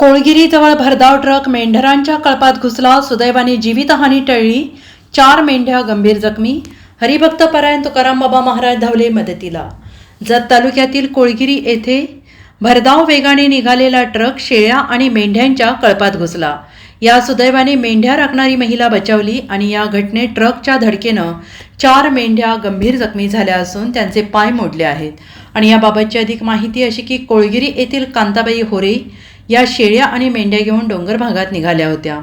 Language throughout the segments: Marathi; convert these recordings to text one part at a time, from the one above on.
कोळगिरीजवळ भरधाव ट्रक मेंढरांच्या कळपात घुसला सुदैवाने जीवितहानी टळली. चार मेंढ्या गंभीर जखमी. हरिभक्त परायण तुकाराम बाबा महाराज धावले मदतीला. जत तालुक्यातील कोळगिरी येथे भरधाव वेगाने निघालेला ट्रक शेळ्या आणि मेंढ्यांच्या कळपात घुसला. या सुदैवाने मेंढ्या राखणारी महिला बचावली आणि या घटनेत ट्रकच्या धडकेनं चार मेंढ्या गंभीर जखमी झाल्या असून त्यांचे पाय मोडले आहेत. आणि याबाबतची अधिक माहिती अशी की कोळगिरी येथील कांताबाई होरे या शेळ्या आणि मेंढ्या घेऊन डोंगर भागात निघाल्या होत्या.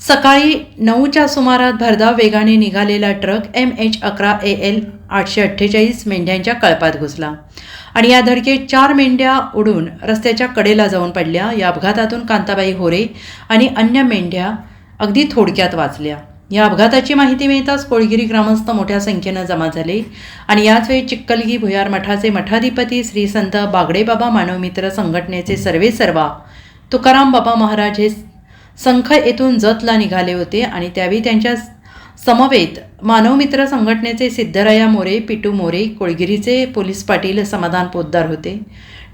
सकाळी नऊच्या सुमारात भरधाव वेगाने निघालेला ट्रक एम एच अकरा ए एल आठशे अठ्ठेचाळीस मेंढ्यांच्या कळपात घुसला आणि या धडकेत चार मेंढ्या उडून रस्त्याच्या कडेला जाऊन पडल्या. या अपघातातून कांताबाई होरे आणि अन्य मेंढ्या अगदी थोडक्यात वाचल्या. या अपघाताची माहिती मिळताच कोळगिरी ग्रामस्थ मोठ्या संख्येनं जमा झाले आणि याचवेळी चिक्कलगी भुयार मठाचे मठाधिपती श्री संत बागडेबाबा मानवमित्र संघटनेचे सर्वे सर्वा तुकाराम बाबा महाराज हे संख येथून जतला निघाले होते आणि त्यावेळी त्यांच्या समवेत मानवमित्र संघटनेचे सिद्धराया मोरे पिटू मोरे कोळगिरीचे पोलीस पाटील समाधान पोद्दार होते.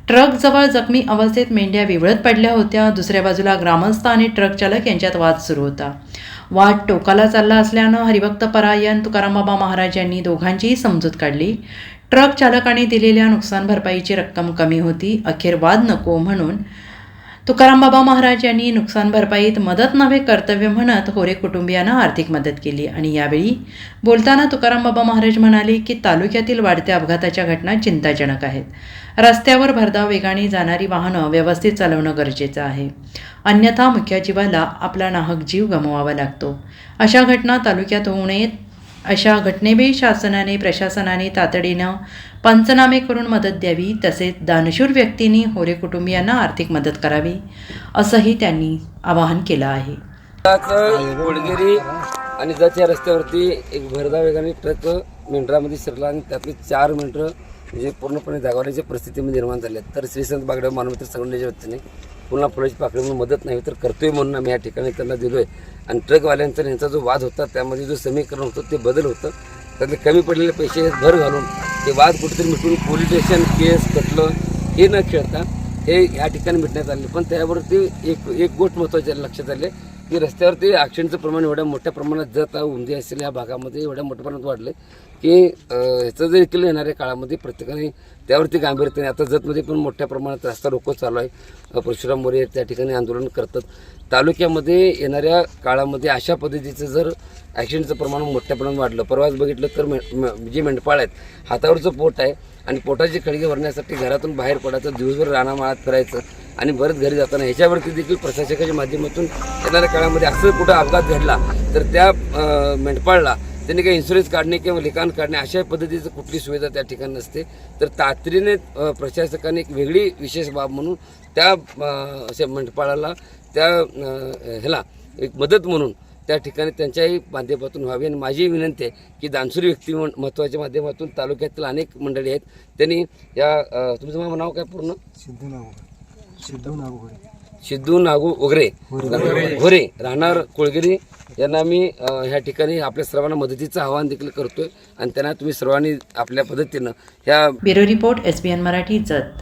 ट्रकजवळ जखमी अवस्थेत मेंढ्या विवळत पडल्या होत्या. दुसऱ्या बाजूला ग्रामस्थ आणि ट्रक चालक यांच्यात वाद सुरू होता. वाद टोकाला चालला असल्यानं हरिभक्त परायण तुकारामबाबा महाराज यांनी दोघांचीही समजूत काढली. ट्रक चालकाने दिलेल्या नुकसान भरपाईची रक्कम कमी होती. अखेर वाद नको म्हणून तुकाराम बाबा महाराज यांनी नुकसान भरपाईत मदत नव्हे कर्तव्य म्हणत होरे कुटुंबियांना आर्थिक मदत केली. आणि यावेळी बोलताना तुकाराम बाबा महाराज म्हणाले की तालुक्यातील वाढत्या अपघाताच्या घटना चिंताजनक आहेत. रस्त्यावर भरधाव वेगाने जाणारी वाहनं व्यवस्थित चालवणं गरजेचं आहे. अन्यथा मुख्य जीवाला आपला नाहक जीव गमवावा लागतो. अशा घटना तालुक्यात होऊ नयेत. अशा घटनेबी शासनाने प्रशासनाने तातडीनं पंचनामे करून मदत द्यावी तसेच दानशूर व्यक्तींनी होरे कुटुंबियांना आर्थिक मदत करावी असंही त्यांनी आवाहन केलं आहे. आज आणि जतच्या रस्त्यावरती एक भरदा वेगाने ट्रक मेंढरामध्ये शिरला आणि त्यातली चार मेंढरं म्हणजे पूर्णपणे जागवण्याच्या परिस्थितीमध्ये निर्माण झाली आहे तर श्रीसंत बागडे मानवमित्र संघटनेच्या वतीने पुन्हा फुलाची पाकळी म्हणून मदत नाही तर करतोय म्हणून आम्ही या ठिकाणी त्यांना दिलो आहे आणि ट्रकवाल्यांचा यांचा जो वाद होता त्यामध्ये जो समीकरण होतं ते बदल होतं. त्यातले कमी पडलेले पैसे भर घालून ते वाद कुठेतरी मिटून पोलीस स्टेशन केस कटलं हे न खेळता हे या ठिकाणी मिटण्यात आले. पण त्यावरती एक एक गोष्ट महत्त्वाची लक्षात आले की रस्त्यावरती ॲक्सिडेंटचं प्रमाण एवढ्या मोठ्या प्रमाणात जत उंदी असेल या भागामध्ये एवढ्या मोठ्या प्रमाणात वाढलं की ह्याचं जर देखील येणाऱ्या काळामध्ये प्रत्येकाने त्यावरती गांभीर्याने आता जतमध्ये पण मोठ्या प्रमाणात रस्ता रोको चालू आहे. परशुराम मोरे त्या ठिकाणी आंदोलन करतात. तालुक्यामध्ये येणाऱ्या काळामध्ये अशा पद्धतीचं जर ॲक्सिडेंटचं प्रमाण मोठ्या प्रमाणात वाढलं परवाच बघितलं तर मे जे मेंढपाळ आहेत हातावरचं पोट आहे आणि पोटाची खळगे भरण्यासाठी घरातून बाहेर पडायचं दिवसभर रानामाळात फिरायचं आणि परत घरी जाताना ह्याच्यावरती देखील प्रशासकाच्या माध्यमातून येणाऱ्या काळामध्ये असं कुठं अपघात घडला तर त्या मेंढपाळला त्यांनी काही इन्शुरन्स काढणे किंवा लिखाण काढणे अशा पद्धतीचं कुठली सुविधा त्या ठिकाणी नसते. तर तातडीने प्रशासकाने एक वेगळी विशेष बाब म्हणून त्या मंडपाळाला अशा मेंढपाळाला त्या ह्याला एक मदत म्हणून त्या ठिकाणी त्यांच्याही माध्यमातून व्हावी. आणि माझी विनंती आहे की दानसुरी व्यक्ती म्हण- महत्त्वाच्या माध्यमातून तालुक्यातील अनेक मंडळी आहेत. त्यांनी या तुमचं नाव- काय पूर्ण? सिद्धू सिद्धू नागू ओगरे घोरे राहणार कोळगिरी. यांना मी ह्या ठिकाणी आपल्या सर्वांना मदतीचं आवाहन देखील करतोय. आणि त्यांना तुम्ही सर्वांनी आपल्या पद्धतीनं ह्या bureau report S B N Marathi Jat.